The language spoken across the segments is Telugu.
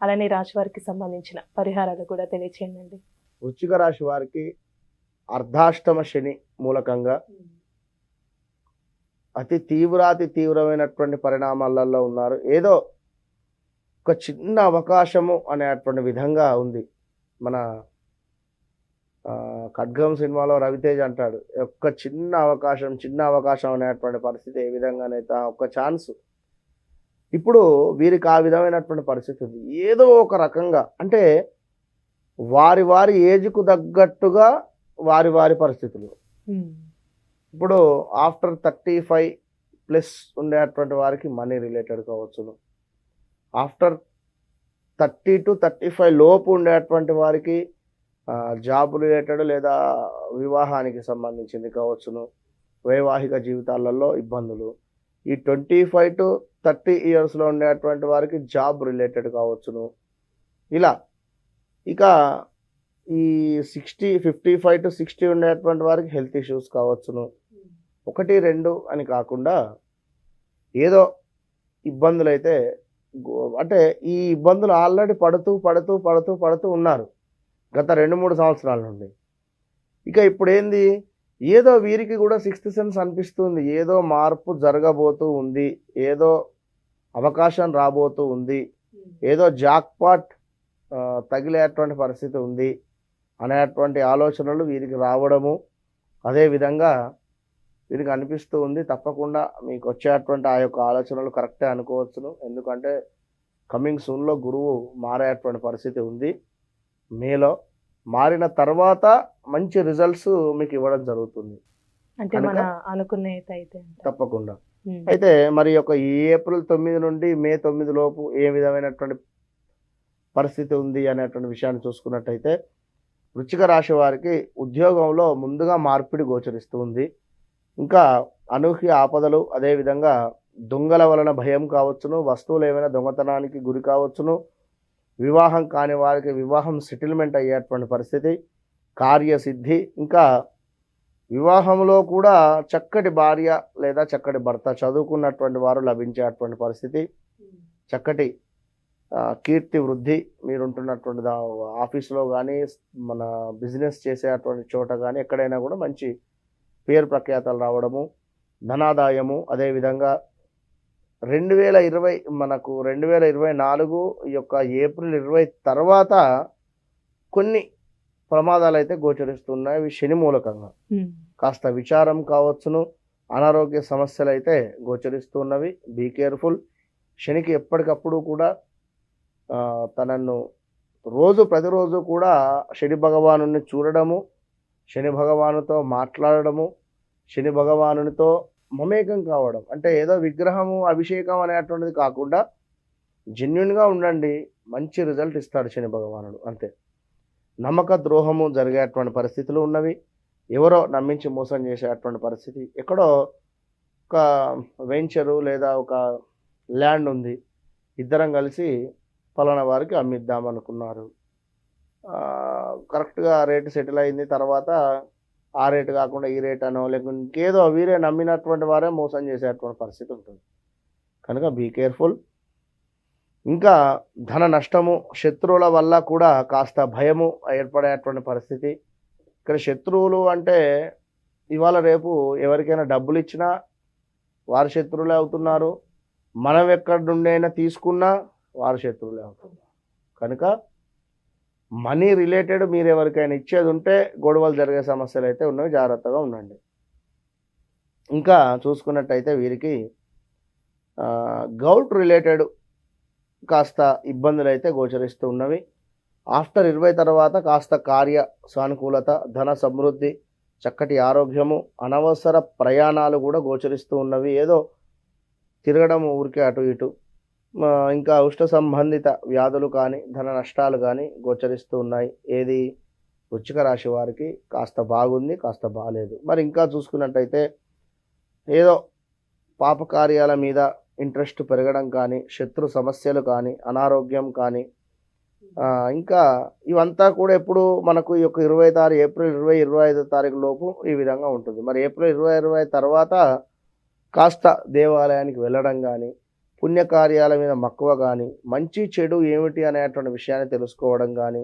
అలానే రాశి వారికి సంబంధించిన పరిహారాలు కూడా తెలియచేయండి. వృచ్చిక రాశి వారికి అర్ధాష్టమ శని మూలకంగా అతి తీవ్రాతి తీవ్రమైనటువంటి పరిణామాలలో ఉన్నారు. ఏదో ఒక చిన్న అవకాశము అనేటువంటి విధంగా ఉంది. మన ఖడ్గం సినిమాలో రవితేజ్ అంటాడు ఒక్క చిన్న అవకాశం చిన్న అవకాశం అనేటువంటి పరిస్థితి ఏ విధంగానైతే ఆ ఒక్క ఛాన్స్ ఇప్పుడు వీరికి ఆ విధమైనటువంటి పరిస్థితి ఉంది. ఏదో ఒక రకంగా అంటే వారి వారి ఏజ్కు తగ్గట్టుగా వారి వారి పరిస్థితులు. ఇప్పుడు ఆఫ్టర్ థర్టీ ఫైవ్ ప్లస్ ఉండేటువంటి వారికి మనీ రిలేటెడ్ కావచ్చును. After thirty to thirty five లోపు ఉండేటువంటి వారికి జాబ్ రిలేటెడ్ లేదా వివాహానికి సంబంధించింది కావచ్చును. వైవాహిక జీవితాలలో ఇబ్బందులు. ఈ ట్వంటీ ఫైవ్ టు థర్టీ ఇయర్స్లో ఉండేటువంటి వారికి జాబ్ రిలేటెడ్ కావచ్చును. ఇలా ఇక ఈ sixty fifty five to sixty ఉండేటువంటి వారికి హెల్త్ ఇష్యూస్ కావచ్చును. ఒకటి రెండు అని కాకుండా ఏదో ఇబ్బందులు అయితే గో- అంటే ఈ ఇబ్బందులు ఆల్రెడీ పడుతూ పడుతూ పడుతూ పడుతూ ఉన్నారు గత రెండు మూడు సంవత్సరాల నుండి. ఇక ఇప్పుడు ఏంది ఏదో వీరికి కూడా సిక్స్త్ సెన్స్ అనిపిస్తుంది. ఏదో మార్పు జరగబోతూ ఉంది. ఏదో అవకాశం రాబోతూ ఉంది ఏదో జాక్పాట్ తగిలేటువంటి పరిస్థితి ఉంది అనేటువంటి ఆలోచనలు వీరికి రావడము అదేవిధంగా వీరికి అనిపిస్తూ ఉంది తప్పకుండా మీకు వచ్చేటువంటి ఆ యొక్క ఆలోచనలు కరెక్టే అనుకోవచ్చును ఎందుకంటే కమింగ్ సూన్లో గురువు మారేటువంటి పరిస్థితి ఉంది మేలో మారిన తర్వాత మంచి రిజల్ట్స్ మీకు ఇవ్వడం జరుగుతుంది అంటే మన కనుక? అనుకునేది అయితే. తప్పకుండా. అయితే మరి యొక్క ఏప్రిల్ తొమ్మిది నుండి మే తొమ్మిది లోపు ఏ విధమైనటువంటి పరిస్థితి ఉంది అనేటువంటి విషయాన్ని చూసుకున్నట్టయితే వృచ్చిక రాశి వారికి ఉద్యోగంలో ముందుగా మార్పిడి గోచరిస్తూ ఉంది. ఇంకా అనూహ్య ఆపదలు అదేవిధంగా దొంగల వలన భయం కావచ్చును వస్తువులు ఏమైనా దొంగతనానికి గురి కావచ్చును వివాహం కాని వారికి వివాహం సెటిల్మెంట్ అయ్యేటువంటి పరిస్థితి కార్యసిద్ధి ఇంకా వివాహంలో కూడా చక్కటి భార్య లేదా చక్కటి భర్త చదువుకున్నటువంటి వారు లభించేటువంటి పరిస్థితి. చక్కటి కీర్తి వృద్ధి మీరుంటున్నటువంటి ఆఫీస్లో కానీ మన బిజినెస్ చేసేటువంటి చోట కానీ ఎక్కడైనా కూడా మంచి పేరు ప్రఖ్యాతలు రావడము ధనాదాయము అదేవిధంగా రెండు వేల ఇరవై మనకు రెండు వేల ఇరవై నాలుగు యొక్క ఏప్రిల్ ఇరవై తర్వాత కొన్ని ప్రమాదాలు అయితే గోచరిస్తున్నాయి. ఇవి శని మూలకంగా. కాస్త విచారం కావచ్చును. అనారోగ్య సమస్యలు అయితే గోచరిస్తున్నవి. Be careful. శనికి ఎప్పటికప్పుడు కూడా తనను రోజు ప్రతిరోజు కూడా శని భగవాను చూడడము శని భగవానుతో మాట్లాడడము శని భగవానునితో మమేకం కావడం. అంటే ఏదో విగ్రహము అభిషేకం అనేటువంటిది కాకుండా జెన్యున్గా ఉండండి. మంచి రిజల్ట్ ఇస్తాడు శని భగవానుడు. అంతే. నమ్మక ద్రోహము జరిగేటువంటి పరిస్థితులు ఉన్నవి. ఎవరో నమ్మించి మోసం చేసేటువంటి పరిస్థితి. ఎక్కడో ఒక వెంచరు లేదా ఒక ల్యాండ్ ఉంది. ఇద్దరం కలిసి ఫలానా వారికి అమ్మిద్దాం అనుకున్నారు. కరెక్ట్గా రేటు సెటిల్ అయింది. తర్వాత ఆ రేటు కాకుండా ఈ రేట్ అనో లేకుంటే ఇంకేదో వీరే నమ్మినటువంటి వారే మోసం చేసేటువంటి పరిస్థితి ఉంటుంది. కనుక బీ కేర్ఫుల్. ఇంకా ధన నష్టము శత్రువుల వల్ల కూడా కాస్త భయము ఏర్పడేటువంటి పరిస్థితి. ఇక్కడ శత్రువులు అంటే ఇవాళ రేపు ఎవరికైనా డబ్బులు ఇచ్చినా వారి శత్రువులే అవుతున్నారు. మనం ఎక్కడి నుండి అయినా తీసుకున్నా వారి శత్రువులే అవుతున్నారు. కనుక మనీ రిలేటెడ్ మీరు ఎవరికైనా ఇచ్చేది ఉంటే గొడవలు జరిగే సమస్యలు అయితే ఉన్నవి జాగ్రత్తగా ఉండండి. ఇంకా చూసుకున్నట్టయితే వీరికి గౌట్ రిలేటెడ్ కాస్త ఇబ్బందులు అయితే గోచరిస్తూ ఉన్నవి. ఆఫ్టర్ ఇరవై తర్వాత కాస్త కార్య సానుకూలత ధన సమృద్ధి చక్కటి ఆరోగ్యము అనవసర ప్రయాణాలు కూడా గోచరిస్తూ ఉన్నవి. ఏదో తిరగడం ఊరికే అటు ఇటు. ఇంకా ఉష్ణ సంబంధిత వ్యాధులు కానీ ధన నష్టాలు కానీ గోచరిస్తూ ఉన్నాయి. ఏది? వృచ్చిక రాశి వారికి కాస్త బాగుంది కాస్త బాగాలేదు మరి ఇంకా చూసుకున్నట్టయితే ఏదో పాపకార్యాల మీద ఇంట్రెస్ట్ పెరగడం కానీ శత్రు సమస్యలు కానీ అనారోగ్యం కానీ ఇంకా ఇవంతా కూడా ఎప్పుడు మనకు ఈ యొక్క ఇరవై తారీఖు ఏప్రిల్ ఇరవై ఇరవై ఐదో తారీఖు లోపు ఈ విధంగా ఉంటుంది. మరి ఏప్రిల్ ఇరవై ఇరవై తర్వాత కాస్త దేవాలయానికి వెళ్ళడం కానీ పుణ్యకార్యాల మీద మక్కువ కానీ మంచి చెడు ఏమిటి అనేటువంటి విషయాన్ని తెలుసుకోవడం కానీ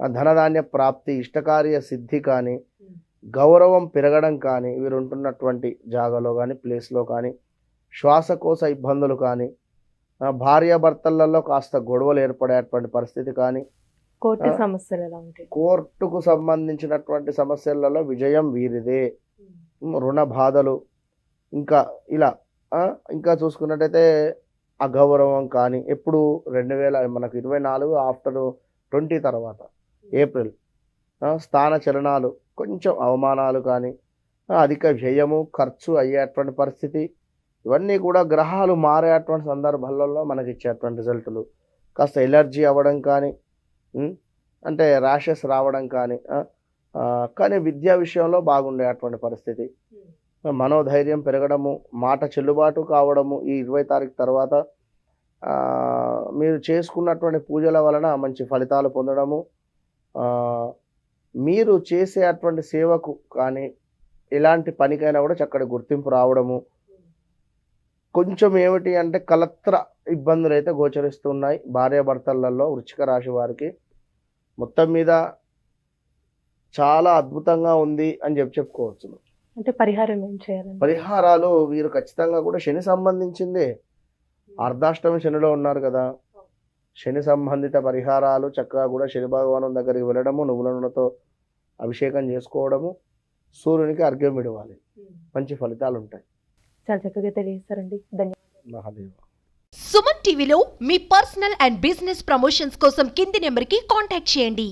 ధనధాన్య ప్రాప్తి ఇష్టకార్య సిద్ధి కానీ గౌరవం పెరగడం కానీ వీరు ఉంటున్నటువంటి జాగాలో కానీ ప్లేస్లో కానీ శ్వాసకోశ ఇబ్బందులు కానీ భార్యాభర్తలలో కాస్త గొడవలు ఏర్పడేటువంటి పరిస్థితి కానీ కోర్టు. సమస్యలు ఎలా ఉంటాయి? కోర్టుకు సంబంధించినటువంటి సమస్యలలో విజయం వీరిదే. రుణ బాధలు ఇంకా ఇలా ఇంకా చూసుకున్నట్టయితే అగౌరవం కానీ ఎప్పుడు రెండు వేల మనకు ఇరవై నాలుగు ఆఫ్టర్ ట్వంటీ తర్వాత ఏప్రిల్ స్థాన చలనాలు కొంచెం అవమానాలు కానీ అధిక వ్యయము ఖర్చు అయ్యేటువంటి పరిస్థితి ఇవన్నీ కూడా గ్రహాలు మారేటువంటి సందర్భాలలో మనకి ఇచ్చేటువంటి రిజల్టులు. కాస్త ఎలర్జీ అవ్వడం కానీ అంటే ర్యాషెస్ రావడం కానీ కానీ విద్యా విషయంలో బాగుండేటువంటి పరిస్థితి. మనోధైర్యం పెరగడము మాట చెల్లుబాటు కావడము ఈ ఇరవై తారీఖు తర్వాత మీరు చేసుకున్నటువంటి పూజల వలన మంచి ఫలితాలు పొందడము మీరు చేసేటువంటి సేవకు కానీ ఎలాంటి పనికైనా కూడా చక్కటి గుర్తింపు రావడము కొంచెం ఏమిటి అంటే కలత్ర ఇబ్బందులు అయితే గోచరిస్తున్నాయి. భార్యాభర్తలలో వృచ్చిక రాశి వారికి మొత్తం మీద చాలా అద్భుతంగా ఉంది అని చెప్పి చెప్పుకోవచ్చు. అంటే పరిహారం ఏం చేయాలండి? పరిహారాలు వీరు ఖచ్చితంగా కూడా శని సంబంధించిందే. అర్ధాష్టమి శనిలో ఉన్నారు కదా. శని సంబంధిత పరిహారాలు చక్కగా కూడా శని భగవాను దగ్గరికి వెళ్ళడము నువ్వుల నూనెతో అభిషేకం చేసుకోవడము సూర్యునికి అర్ఘ్యం ఇవ్వాలి మంచి ఫలితాలు ఉంటాయి చాలా చక్కగా తెలియజేస్తారండి. ధన్యవాదాలు సుమన్ టీవీలో మీ పర్సనల్ అండ్ బిజినెస్ ప్రమోషన్స్ కోసం కింది నెంబర్కి కాంటాక్ట్ చేయండి.